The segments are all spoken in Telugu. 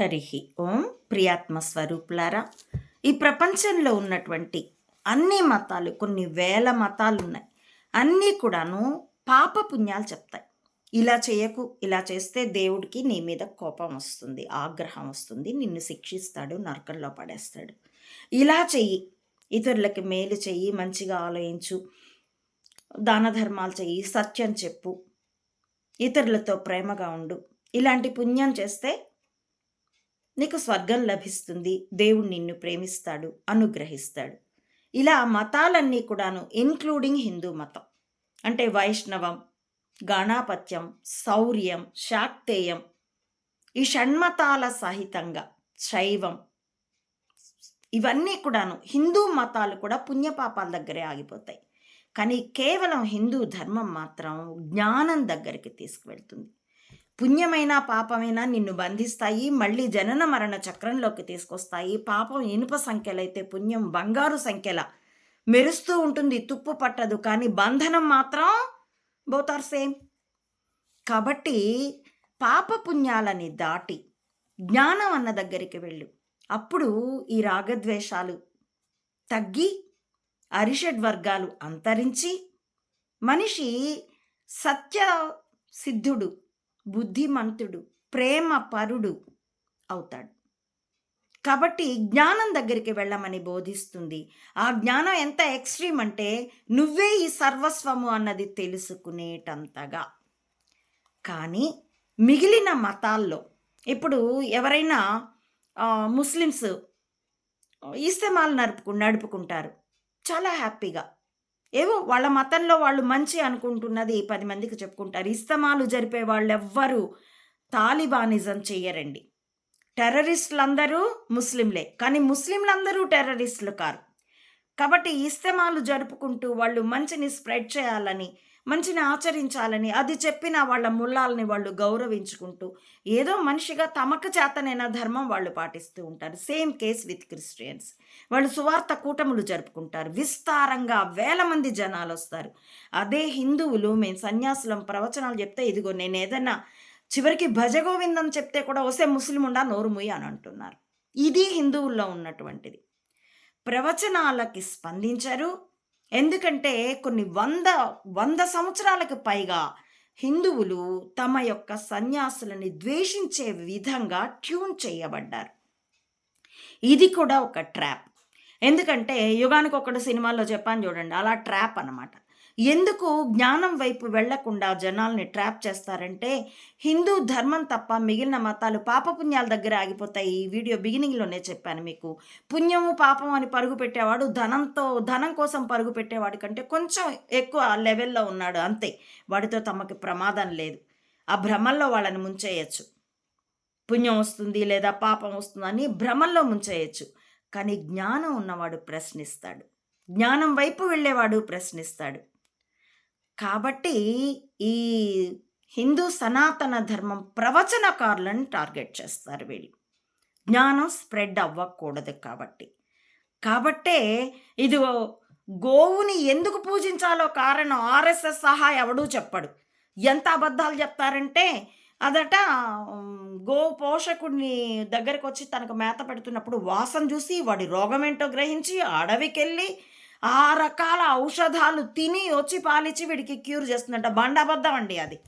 హరి ఓం ప్రియాత్మ స్వరూపులారా ఈ ప్రపంచంలో ఉన్నటువంటి అన్ని మతాలు కొన్ని వేల మతాలు ఉన్నాయి అన్నీ కూడాను పాప పుణ్యాలు చెప్తాయి. ఇలా చేయకు ఇలా చేస్తే దేవుడికి నీ మీద కోపం వస్తుంది ఆగ్రహం వస్తుంది నిన్ను శిక్షిస్తాడు నరకంలో పడేస్తాడు. ఇలా చెయ్యి ఇతరులకి మేలు చెయ్యి మంచిగా ఆలోచించు దాన ధర్మాలు చెయ్యి సత్యం చెప్పు ఇతరులతో ప్రేమగా ఉండు. ఇలాంటి పుణ్యం చేస్తే నీకు స్వర్గం లభిస్తుంది. దేవుడు నిన్ను ప్రేమిస్తాడు అనుగ్రహిస్తాడు. ఇలా మతాలన్నీ కూడాను ఇన్క్లూడింగ్ హిందూ మతం. అంటే వైష్ణవం గణాపత్యం శౌర్యం శాక్తేయం. ఈ షణ్మతాల సహితంగా శైవం. ఇవన్నీ కూడాను హిందూ మతాలు కూడా పుణ్యపాపాల దగ్గరే ఆగిపోతాయి. కానీ కేవలం హిందూ ధర్మం మాత్రం జ్ఞానం దగ్గరికి తీసుకువెళ్తుంది. పుణ్యమైన పాపమైనా నిన్ను బంధిస్తాయి మళ్ళీ జనన మరణ చక్రంలోకి తీసుకొస్తాయి. పాపం ఇనుప సంఖ్యలైతే పుణ్యం బంగారు సంఖ్యల. మెరుస్తూ ఉంటుంది తుప్పు పట్టదు కానీ బంధనం మాత్రం బోత్ ఆర్ సేమ్. కాబట్టి పాప పుణ్యాలని దాటి జ్ఞానం అన్న దగ్గరికి వెళ్ళు. అప్పుడు ఈ రాగద్వేషాలు తగ్గి అరిషడ్ వర్గాలు అంతరించి మనిషి సత్య సిద్ధుడు బుద్ధిమంతుడు ప్రేమ పరుడు అవుతాడు. కాబట్టి జ్ఞానం దగ్గరికి వెళ్ళమని బోధిస్తుంది. ఆ జ్ఞానం ఎంత ఎక్స్ట్రీమ్ అంటే నువ్వే ఈ సర్వస్వము అన్నది తెలుసుకునేటంతగా. కానీ మిగిలిన మతాల్లో ఇప్పుడు ఎవరైనా ముస్లిమ్స్ ఇస్తమాలు నడుపుకు నడుపుకుంటారు. చాలా హ్యాపీగా. ఏవో వాళ్ళ మతంలో వాళ్ళు మంచి అనుకుంటున్నది పది మందికి చెప్పుకుంటారు. ఇస్తమాలు జరిపే వాళ్ళు ఎవ్వరూ తాలిబానిజం టెర్రరిస్టులు టెర్రరిస్టులందరూ ముస్లింలే కానీ ముస్లింలందరూ టెర్రరిస్టులు కారు. కాబట్టి ఇస్తమాలు జరుపుకుంటూ వాళ్ళు మంచిని స్ప్రెడ్ చేయాలని మంచిని ఆచరించాలని అది చెప్పిన వాళ్ళ ముల్లాలని వాళ్ళు గౌరవించుకుంటూ ఏదో మనిషిగా తమకు చేతనైన ధర్మం వాళ్ళు పాటిస్తూ ఉంటారు. Same case with Christians. వాళ్ళు సువార్త కూటములు జరుపుకుంటారు. విస్తారంగా వేల మంది జనాలు వస్తారు. అదే హిందువులు మేము సన్యాసులం ప్రవచనాలు చెప్తే ఇదిగో నేను ఏదైనా చివరికి భజగోవిందం చెప్తే కూడా వస్తే ముస్లిముండా ఉండా అని అంటున్నారు. ఇది హిందువుల్లో ఉన్నటువంటిది. ప్రవచనాలకి స్పందించరు. ఎందుకంటే కొన్ని వంద వంద సంవత్సరాలకు పైగా హిందువులు తమ యొక్క సన్యాసులని ద్వేషించే విధంగా ట్యూన్ చేయబడ్డారు. ఇది కూడా ఒక ట్రాప్. ఎందుకంటే యుగానికి ఒకటి సినిమాల్లో చెప్పాను చూడండి అలా ట్రాప్ అనమాట ఎందుకు జ్ఞానం వైపు వెళ్ళకుండా జనాల్ని ట్రాప్ చేస్తారంటే హిందూ ధర్మం తప్ప మిగిలిన మతాలు పాపపుణ్యాల దగ్గర ఆగిపోతాయి. ఈ వీడియో బిగినింగ్లోనే చెప్పాను మీకు. పుణ్యము పాపం అని పరుగు పెట్టేవాడు ధనంతో ధనం కోసం పరుగు పెట్టేవాడి కంటే కొంచెం ఎక్కువ లెవెల్లో ఉన్నాడు అంతే. వాడితో తమకి ప్రమాదం లేదు. ఆ భ్రమల్లో వాళ్ళని ముంచేయచ్చు. పుణ్యం వస్తుంది లేదా పాపం వస్తుందని భ్రమల్లో ముంచేయచ్చు. కానీ జ్ఞానం ఉన్నవాడు ప్రశ్నిస్తాడు. జ్ఞానం వైపు వెళ్ళేవాడు ప్రశ్నిస్తాడు. కాబట్టి ఈ హిందూ సనాతన ధర్మం ప్రవచనకారులను టార్గెట్ చేస్తారు వీళ్ళు. జ్ఞానం స్ప్రెడ్ అవ్వకూడదు కాబట్టి. కాబట్టే ఇది గోవుని ఎందుకు పూజించాలో కారణం ఆర్ఎస్ఎస్ సహా ఎవడూ చెప్పడు. ఎంత అబద్ధాలు చెప్తారంటే అదట గో పోషకుడిని దగ్గరకు వచ్చి తనకు మేత పెడుతున్నప్పుడు వాసన చూసి వాడి రోగం ఏంటో గ్రహించి అడవికెళ్ళి ఆ రకాల ఔషధాలు తిని వచ్చి పాలిచ్చి వీడికి క్యూర్ చేస్తుందంట. బండబద్దం అండి అది.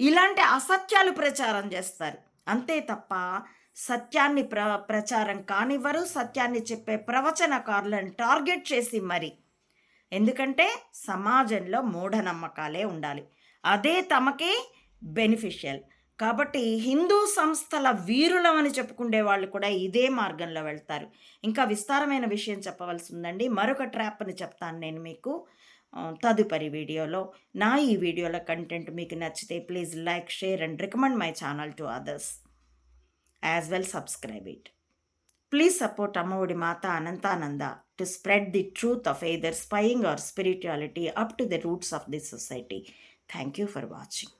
ఇలాంటి అసత్యాలు ప్రచారం చేస్తారు. అంతే తప్ప సత్యాన్ని ప్ర ప్రచారం కానివ్వరు సత్యాన్ని చెప్పే ప్రవచనకారులను టార్గెట్ చేసి మరి. ఎందుకంటే సమాజంలో మూఢనమ్మకాలే ఉండాలి. అదే తమకి బెనిఫిషియల్. కాబట్టి హిందూ సంస్థల వీరులం అని చెప్పుకునే వాళ్ళు కూడా ఇదే మార్గంలో వెళ్తారు. ఇంకా విస్తారమైన విషయం చెప్పవలసి ఉందండి మరొక ట్రాప్ని చెప్తాను నేను మీకు. తదుపరి వీడియోలో నా ఈ వీడియోల కంటెంట్ మీకు నచ్చితే please like share and recommend my channel to others. As well subscribe it. Please support Ammaodi Mata Anantananda to spread the truth of either spying or spirituality up to the roots of the society. Thank you for watching.